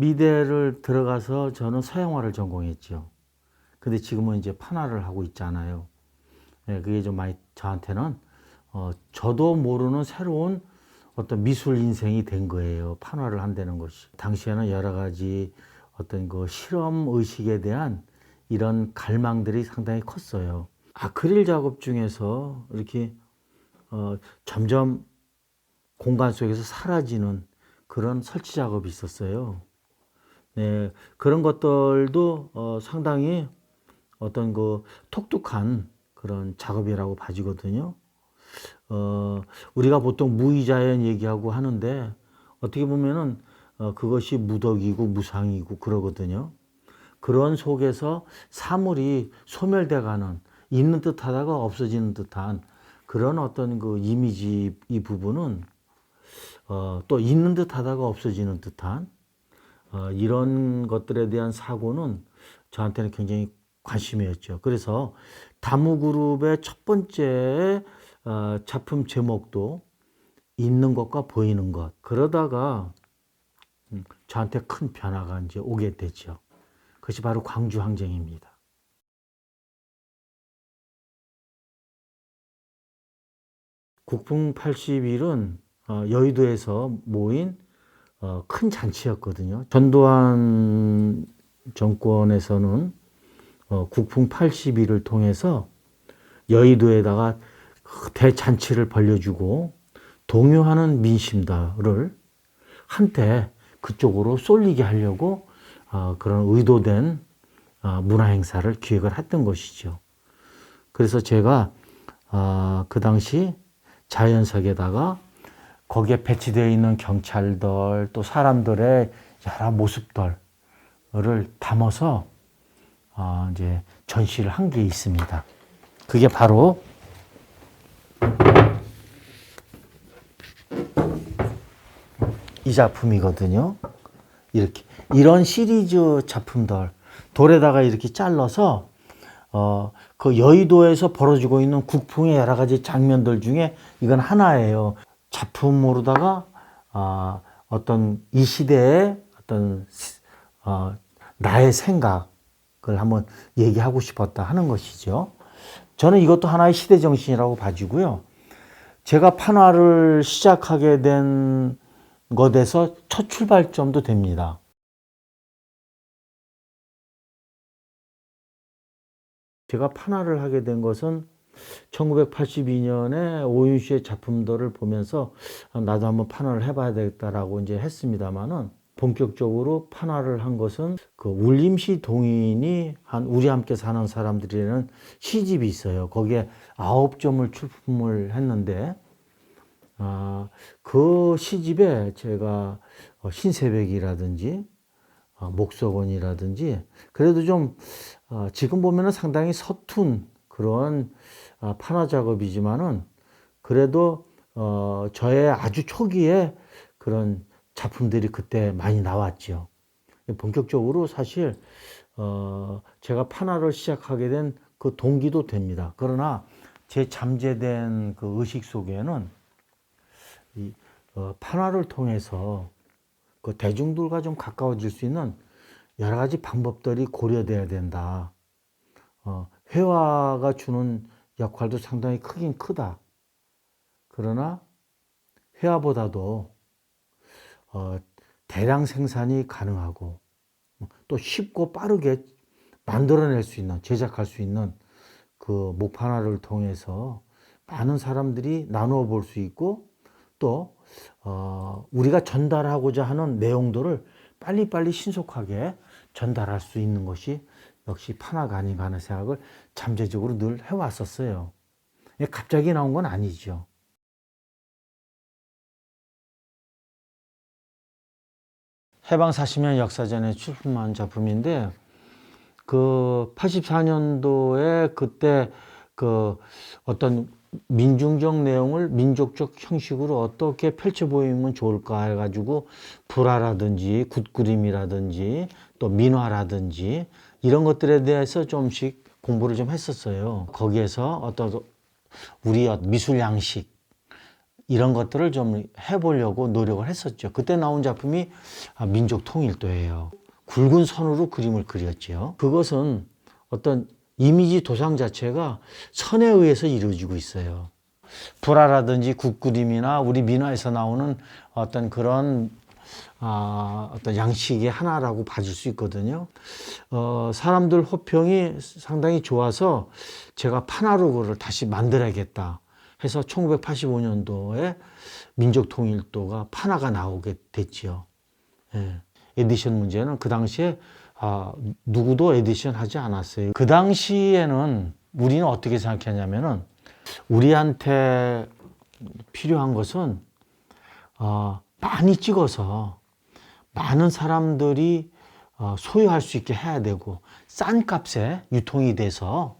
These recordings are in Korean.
미대를 들어가서 저는 서양화를 전공했죠. 근데 지금은 이제 판화를 하고 있잖아요. 예, 그게 좀 많이 저한테는 어, 저도 모르는 새로운 어떤 미술 인생이 된 거예요. 판화를 한다는 것이. 당시에는 여러 가지 어떤 그 실험 의식에 대한 이런 갈망들이 상당히 컸어요. 아크릴 작업 중에서 이렇게 어, 점점 공간 속에서 사라지는 그런 설치 작업이 있었어요. 네, 그런 것들도 어, 상당히 어떤 그 독특한 그런 작업이라고 봐지거든요. 어, 우리가 보통 무의자연 얘기하고 하는데 어떻게 보면은 어, 그것이 무덕이고 무상이고 그러거든요. 그런 속에서 사물이 소멸돼가는 있는 듯하다가 없어지는 듯한 그런 어떤 그 이미지 이 부분은 어, 또 있는 듯하다가 없어지는 듯한 어, 이런 것들에 대한 사고는 저한테는 굉장히 관심이었죠. 그래서 다무그룹의 첫 번째 어, 작품 제목도 있는 것과 보이는 것. 그러다가 음, 저한테 큰 변화가 이제 오게 되죠. 그것이 바로 광주 항쟁입니다. 국풍 80일은 어, 여의도에서 모인 어, 큰 잔치였거든요. 전두환 정권에서는 어, 국풍 80일을 통해서 여의도에다가 그 대잔치를 벌려주고 동요하는 민심들을 한때 그쪽으로 쏠리게 하려고 어, 그런 의도된 어, 문화 행사를 기획을 했던 것이죠. 그래서 제가 어, 그 당시 자연석에다가 거기에 배치되어 있는 경찰들 또 사람들의 여러 모습들을 담아서 어, 이제 전시를 한 게 있습니다. 그게 바로 이 작품이거든요. 이렇게 이런 시리즈 작품들 돌에다가 이렇게 잘라서 어, 그 여의도에서 벌어지고 있는 국풍의 여러 가지 장면들 중에 이건 하나예요. 작품으로다가 어, 어떤 이 시대의 어떤 어, 나의 생각을 한번 얘기하고 싶었다 하는 것이죠. 저는 이것도 하나의 시대 정신이라고 봐지고요. 제가 판화를 시작하게 된 것에서 첫 출발점도 됩니다. 제가 판화를 하게 된 것은 1982년에 오윤 씨의 작품들을 보면서 나도 한번 판화를 해봐야 되겠다라고 이제 했습니다만은 본격적으로 판화를 한 것은 그 울림시 동인이 한 우리 함께 사는 사람들이라는 시집이 있어요. 거기에 아홉 점을 출품을 했는데 아, 그 시집에 제가 어, 신새벽이라든지 어, 목석원이라든지 그래도 좀 어, 지금 보면은 상당히 서툰 그런 어, 판화 작업이지만은 그래도 어, 저의 아주 초기에 그런 작품들이 그때 많이 나왔죠. 본격적으로 사실 어, 제가 판화를 시작하게 된 그 동기도 됩니다. 그러나 제 잠재된 그 의식 속에는 이 어, 판화를 통해서 그 대중들과 좀 가까워질 수 있는 여러 가지 방법들이 고려돼야 된다. 어, 회화가 주는 역할도 상당히 크긴 크다. 그러나 회화보다도 어, 대량 생산이 가능하고 또 쉽고 빠르게 만들어낼 수 있는 제작할 수 있는 그 목판화를 통해서 많은 사람들이 나누어 볼 수 있고 또 어, 우리가 전달하고자 하는 내용들을 빨리빨리 신속하게 전달할 수 있는 것이 역시 판화가 아닌가 하는 생각을 잠재적으로 늘 해왔었어요. 갑자기 나온 건 아니죠. 해방 40년 역사전에 출품한 작품인데 그 84년도에 그때 그 어떤 민중적 내용을 민족적 형식으로 어떻게 펼쳐 보이면 좋을까 해가지고 불화라든지 굿그림이라든지 또 민화라든지 이런 것들에 대해서 좀씩 공부를 좀 했었어요. 거기에서 어떤 우리 미술 양식 이런 것들을 좀 해보려고 노력을 했었죠. 그때 나온 작품이 아, 민족 통일도예요. 굵은 선으로 그림을 그렸죠. 그것은 어떤 이미지 도상 자체가 선에 의해서 이루어지고 있어요. 불화라든지 국그림이나 우리 민화에서 나오는 어떤 그런 아, 어떤 양식의 하나라고 봐줄 수 있거든요. 어, 사람들 호평이 상당히 좋아서 제가 파나루그를 다시 만들어야겠다 해서 1985년도에 민족통일도가 파나가 나오게 됐지요. 예. 에디션 문제는 그 당시에 아, 누구도 에디션 하지 않았어요. 그 당시에는 우리는 어떻게 생각했냐면은 우리한테 필요한 것은 어, 많이 찍어서 많은 사람들이 어, 소유할 수 있게 해야 되고 싼 값에 유통이 돼서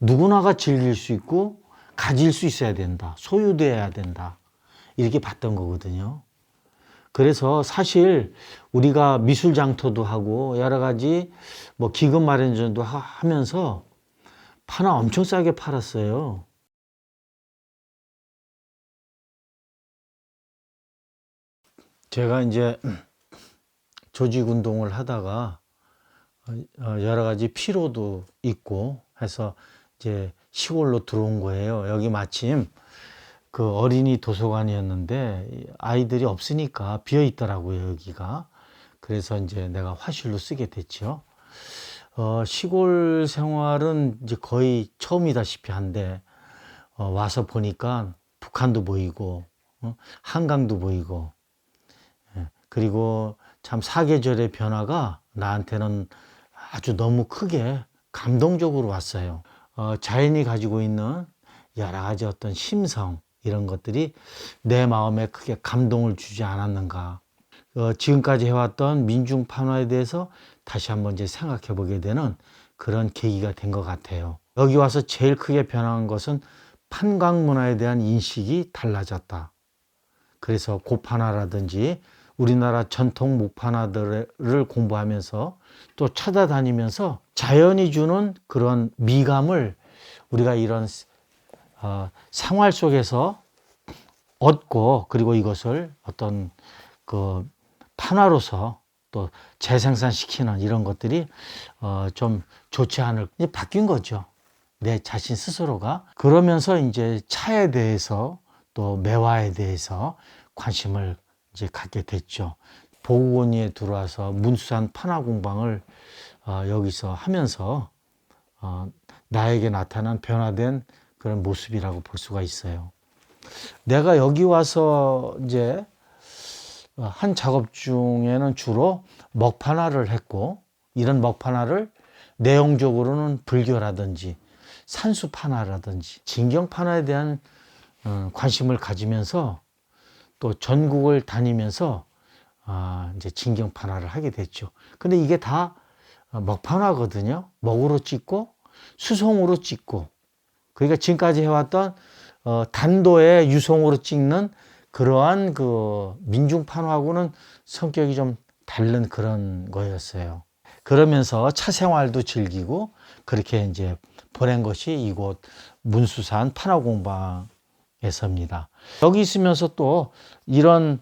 누구나가 즐길 수 있고 가질 수 있어야 된다. 소유돼야 된다. 이렇게 봤던 거거든요. 그래서 사실 우리가 미술 장터도 하고 여러 가지 뭐 기금 마련전도 하- 하면서 파나 엄청 싸게 팔았어요. 제가 이제 조직 운동을 하다가 어, 여러 가지 피로도 있고 해서 이제 시골로 들어온 거예요. 여기 마침 그 어린이 도서관이었는데 이 아이들이 없으니까 비어 있더라고요, 여기가. 그래서 이제 내가 화실로 쓰게 됐죠. 어, 시골 생활은 이제 거의 처음이다시피 한데 어, 와서 보니까 북한도 보이고 어, 한강도 보이고 예, 그리고 참 사계절의 변화가 나한테는 아주 너무 크게 감동적으로 왔어요. 어, 자연이 가지고 있는 여러 가지 어떤 심성 이런 것들이 내 마음에 크게 감동을 주지 않았는가. 어, 지금까지 해왔던 민중 판화에 대해서 다시 한번 이제 생각해 보게 되는 그런 계기가 된 것 같아요. 여기 와서 제일 크게 변한 것은 판광 문화에 대한 인식이 달라졌다. 그래서 고판화라든지 우리나라 전통 목판화들을 공부하면서 또 찾아다니면서 자연이 주는 그런 미감을 우리가 이런 어, 생활 속에서 얻고 그리고 이것을 어떤 그 판화로서 또 재생산시키는 이런 것들이 어, 좀 좋지 않을 바뀐 거죠. 내 자신 스스로가 그러면서 이제 차에 대해서 또 매화에 대해서 관심을 이제 갖게 됐죠. 보건이에 들어와서 문수산 판화 공방을 어, 여기서 하면서 어, 나에게 나타난 변화된 그런 모습이라고 볼 수가 있어요. 내가 여기 와서 이제 어, 한 작업 중에는 주로 먹판화를 했고 이런 먹판화를 내용적으로는 불교라든지 산수판화라든지 진경판화에 대한 어, 관심을 가지면서 또 전국을 다니면서 아, 이제 진경판화를 하게 됐죠. 근데 이게 다 어, 먹판화거든요. 먹으로 찍고 수송으로 찍고 그러니까 지금까지 해왔던 어, 단도의 유송으로 찍는 그러한 그 민중판화하고는 성격이 좀 다른 그런 거였어요. 그러면서 차 생활도 즐기고 그렇게 이제 보낸 것이 이곳 문수산 판화공방에서입니다. 여기 있으면서 또 이런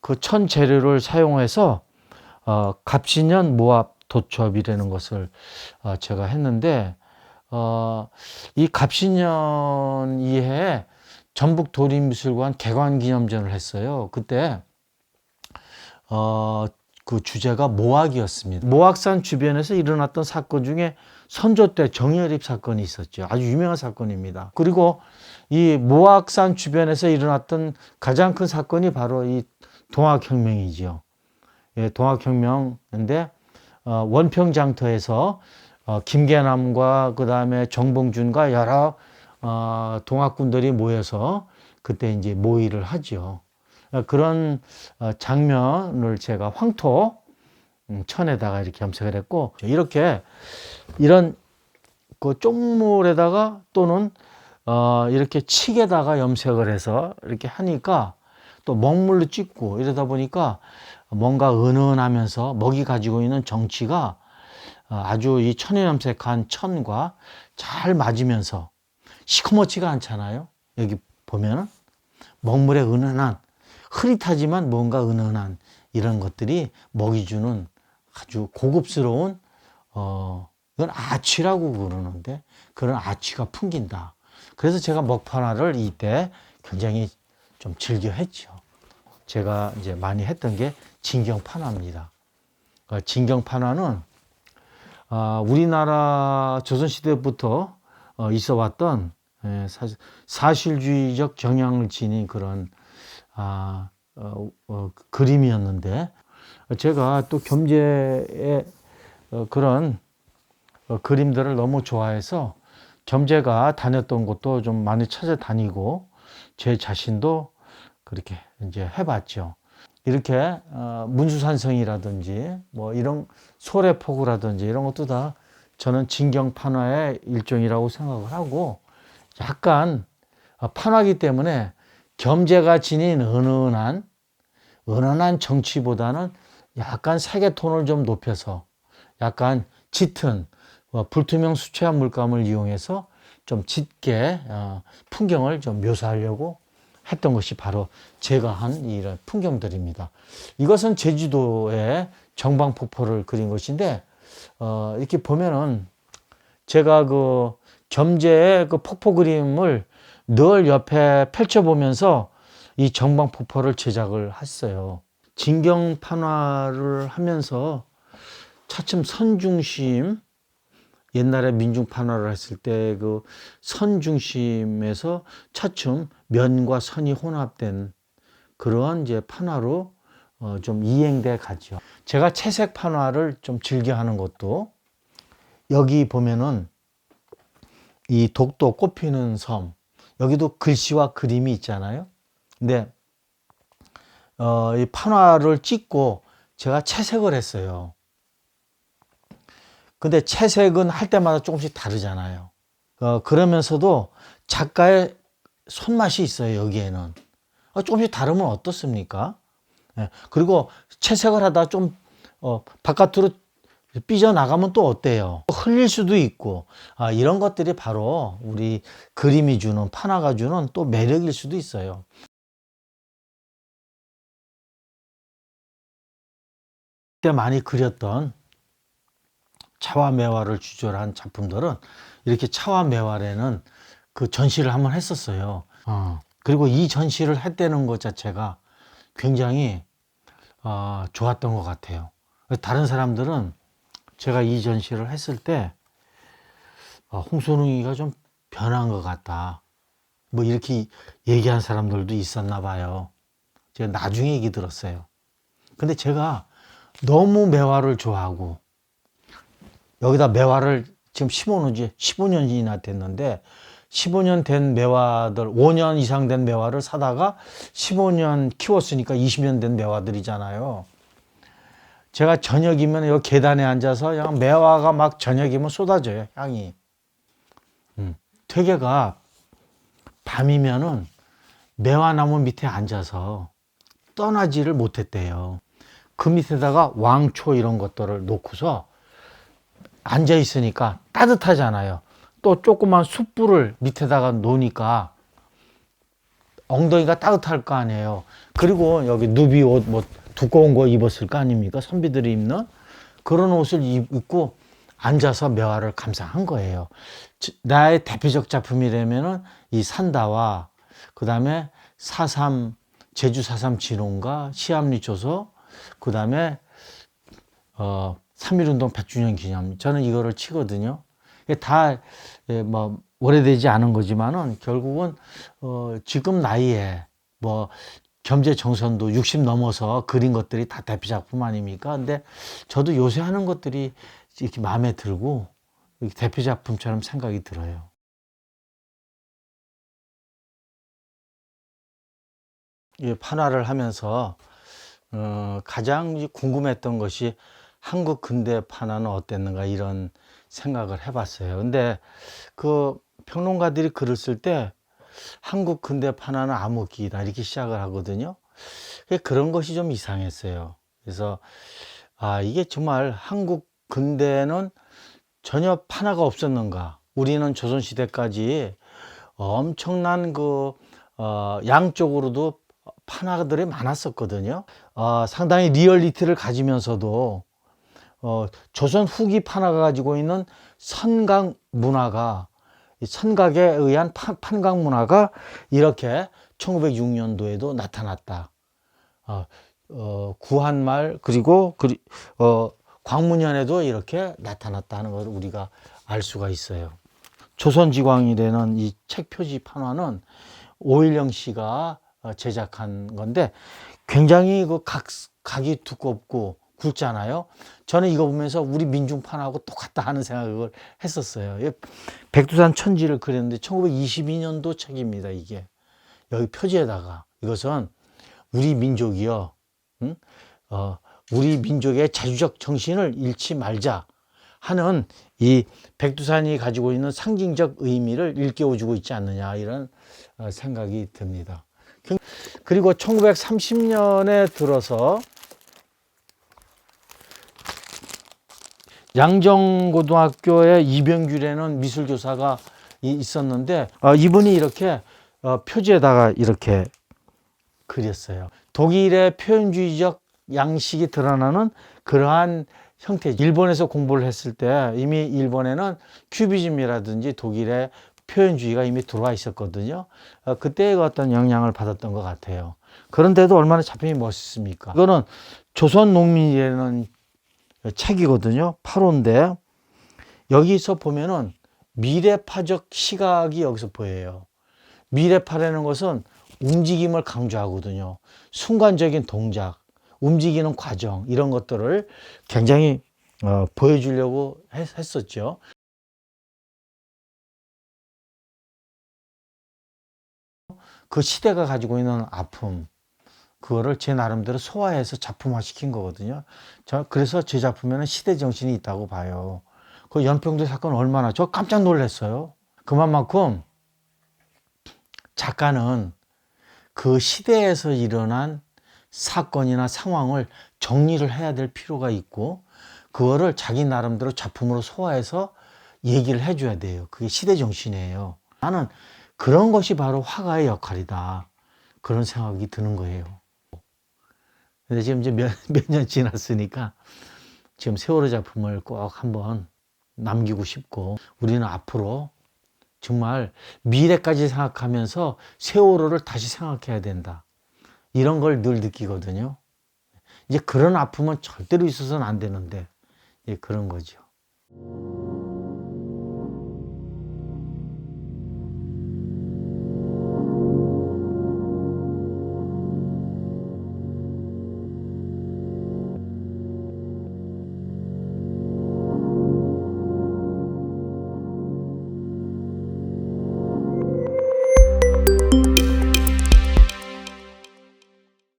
그 천 재료를 사용해서 어, 갑신년 모합 도첩이라는 것을 어, 제가 했는데 어, 이 갑신년 이해에 전북 도림미술관 개관기념전을 했어요. 그때 어, 그 주제가 모악이었습니다. 모악산 주변에서 일어났던 사건 중에 선조 때 정열입 사건이 있었죠. 아주 유명한 사건입니다. 그리고 이 모악산 주변에서 일어났던 가장 큰 사건이 바로 이 동학혁명이죠. 예, 동학혁명인데 어, 원평장터에서 어, 김계남과 그 다음에 정봉준과 여러 어, 동학군들이 모여서 그때 이제 모의를 하죠. 어, 그런 어, 장면을 제가 황토 음, 천에다가 이렇게 염색을 했고 이렇게 이런 그 쪽물에다가 또는 어, 이렇게 칡에다가 염색을 해서 이렇게 하니까 또 먹물로 찍고 이러다 보니까 뭔가 은은하면서 먹이 가지고 있는 정치가 어, 아주 이 천에 염색한 천과 잘 맞으면서 시커멓지가 않잖아요. 여기 보면은 먹물의 은은한 흐릿하지만 뭔가 은은한 이런 것들이 먹이 주는 아주 고급스러운 어 이건 아취라고 그러는데 그런 아취가 풍긴다. 그래서 제가 먹파나를 이때 굉장히 좀 즐겨 했죠. 제가 이제 많이 했던 게 진경파나입니다. 어, 진경파나는 아, 우리나라 조선시대부터 어, 있어 왔던 예, 사실, 사실주의적 경향을 지닌 그런 아, 어, 어, 그림이었는데 제가 또 겸재의 어, 그런 어, 그림들을 너무 좋아해서 겸재가 다녔던 곳도 좀 많이 찾아다니고 제 자신도 그렇게 이제 해봤죠. 이렇게 어, 문수산성이라든지 뭐 이런 소래포구라든지 이런 것도 다 저는 진경판화의 일종이라고 생각을 하고 약간 어, 판화기 때문에 겸재가 지닌 은은한 은은한 정치보다는 약간 세계 톤을 좀 높여서 약간 짙은 어, 불투명 수채화 물감을 이용해서 좀 짙게 어, 풍경을 좀 묘사하려고 했던 것이 바로 제가 한 이런 풍경들입니다. 이것은 제주도의 정방폭포를 그린 것인데 어, 이렇게 보면은 제가 그 겸재의 그 폭포 그림을 늘 옆에 펼쳐보면서 이 정방폭포를 제작을 했어요. 진경판화를 하면서 차츰 선중심 옛날에 민중판화를 했을 때 그 선 중심에서 차츰 면과 선이 혼합된 그러한 이제 판화로 어, 좀 이행돼 가죠. 제가 채색 판화를 좀 즐겨 하는 것도 여기 보면은 이 독도 꽃피는 섬 여기도 글씨와 그림이 있잖아요. 근데 어, 이 판화를 찍고 제가 채색을 했어요. 근데 채색은 할 때마다 조금씩 다르잖아요. 어, 그러면서도 작가의 손맛이 있어요, 여기에는. 어, 조금씩 다르면 어떻습니까? 예, 그리고 채색을 하다 좀, 어, 바깥으로 삐져나가면 또 어때요? 흘릴 수도 있고, 아, 이런 것들이 바로 우리 그림이 주는, 판화가 주는 또 매력일 수도 있어요. 그때 많이 그렸던 차와 매화를 주제로 한 작품들은 이렇게 차와 매화에는 그 전시를 한번 했었어요. 어, 그리고 이 전시를 했다는 것 자체가 굉장히 어, 좋았던 것 같아요. 다른 사람들은 제가 이 전시를 했을 때 어, 홍선웅이가 좀 변한 것 같다. 뭐 이렇게 얘기한 사람들도 있었나 봐요. 제가 나중에 얘기 들었어요. 근데 제가 너무 매화를 좋아하고 여기다 매화를 지금 심어놓은 지 15년이나 됐는데 15년 된 매화들, 5년 이상 된 매화를 사다가 15년 키웠으니까 20년 된 매화들이잖아요. 제가 저녁이면 여기 계단에 앉아서 그냥 매화가 막 저녁이면 쏟아져요, 향이. 음, 되게가 밤이면은 매화나무 밑에 앉아서 떠나지를 못했대요. 그 밑에다가 왕초 이런 것들을 놓고서 앉아 있으니까 따뜻하잖아요. 또 조그만 숯불을 밑에다가 놓으니까 엉덩이가 따뜻할 거 아니에요. 그리고 여기 누비 옷 뭐 두꺼운 거 입었을 거 아닙니까? 선비들이 입는 그런 옷을 입고 앉아서 매화를 감상한 거예요. 나의 대표적 작품이라면은 이 산다와 그 다음에 사삼 제주 사삼 진홍과 시암리 조서 그 다음에 어 3.1운동 100주년 기념. 저는 이거를 치거든요. 다, 예, 뭐, 오래되지 않은 거지만은 결국은, 어, 지금 나이에 뭐, 겸재 정선도 60 넘어서 그린 것들이 다 대표 작품 아닙니까? 근데 저도 요새 하는 것들이 이렇게 마음에 들고 대표 작품처럼 생각이 들어요. 이 판화를 하면서 어, 가장 궁금했던 것이 한국 근대 판화는 어땠는가 이런 생각을 해봤어요. 근데 그 평론가들이 글을 쓸 때 한국 근대 판화는 암흑기다 이렇게 시작을 하거든요. 그런 것이 좀 이상했어요. 그래서 아 이게 정말 한국 근대는 전혀 판화가 없었는가? 우리는 조선 시대까지 엄청난 그 어, 양쪽으로도 판화들이 많았었거든요. 어, 상당히 리얼리티를 가지면서도 어, 조선 후기 판화가 가지고 있는 선각 문화가 이 선각에 의한 판, 판각 문화가 이렇게 1906년도에도 나타났다. 어, 어, 구한말 그리고 그리, 어, 광문현에도 이렇게 나타났다는 걸 우리가 알 수가 있어요. 조선지광이라는 이 책 표지 판화는 오일영 씨가 어, 제작한 건데 굉장히 그 각, 각이 두껍고 굵잖아요. 저는 이거 보면서 우리 민중판하고 똑같다 하는 생각을 했었어요. 이 백두산 천지를 그렸는데 1922년도 책입니다. 이게 여기 표지에다가 이것은 우리 민족이요, 응? 어, 우리 민족의 자주적 정신을 잃지 말자 하는 이 백두산이 가지고 있는 상징적 의미를 일깨워주고 있지 않느냐 이런 어, 생각이 듭니다. 그리고 1930년에 들어서 양정고등학교의 이병규라는 미술교사가 이- 있었는데 어, 이분이 이렇게 어, 표지에다가 이렇게 그렸어요. 독일의 표현주의적 양식이 드러나는 그러한 형태. 일본에서 공부를 했을 때 이미 일본에는 큐비즘이라든지 독일의 표현주의가 이미 들어와 있었거든요. 어, 그때의 어떤 영향을 받았던 것 같아요. 그런데도 얼마나 작품이 멋있습니까? 이거는 조선 농민이라는 책이거든요. 8호인데 여기서 보면은 미래파적 시각이 여기서 보여요. 미래파라는 것은 움직임을 강조하거든요. 순간적인 동작, 움직이는 과정 이런 것들을 굉장히 어, 보여주려고 했, 했었죠. 그 시대가 가지고 있는 아픔, 그거를 제 나름대로 소화해서 작품화 시킨 거거든요. 저, 그래서 제 작품에는 시대 정신이 있다고 봐요. 그 연평도 사건 얼마나, 저 깜짝 놀랐어요. 그만큼 작가는 그 시대에서 일어난 사건이나 상황을 정리를 해야 될 필요가 있고, 그거를 자기 나름대로 작품으로 소화해서 얘기를 해줘야 돼요. 그게 시대 정신이에요. 나는 그런 것이 바로 화가의 역할이다. 그런 생각이 드는 거예요. 근데 지금 이제 몇, 몇 년 지났으니까 지금 세월호 작품을 꼭 한번 남기고 싶고 우리는 앞으로 정말 미래까지 생각하면서 세월호를 다시 생각해야 된다. 이런 걸 늘 느끼거든요. 이제 그런 아픔은 절대로 있어서는 안 되는데, 예, 그런 거죠.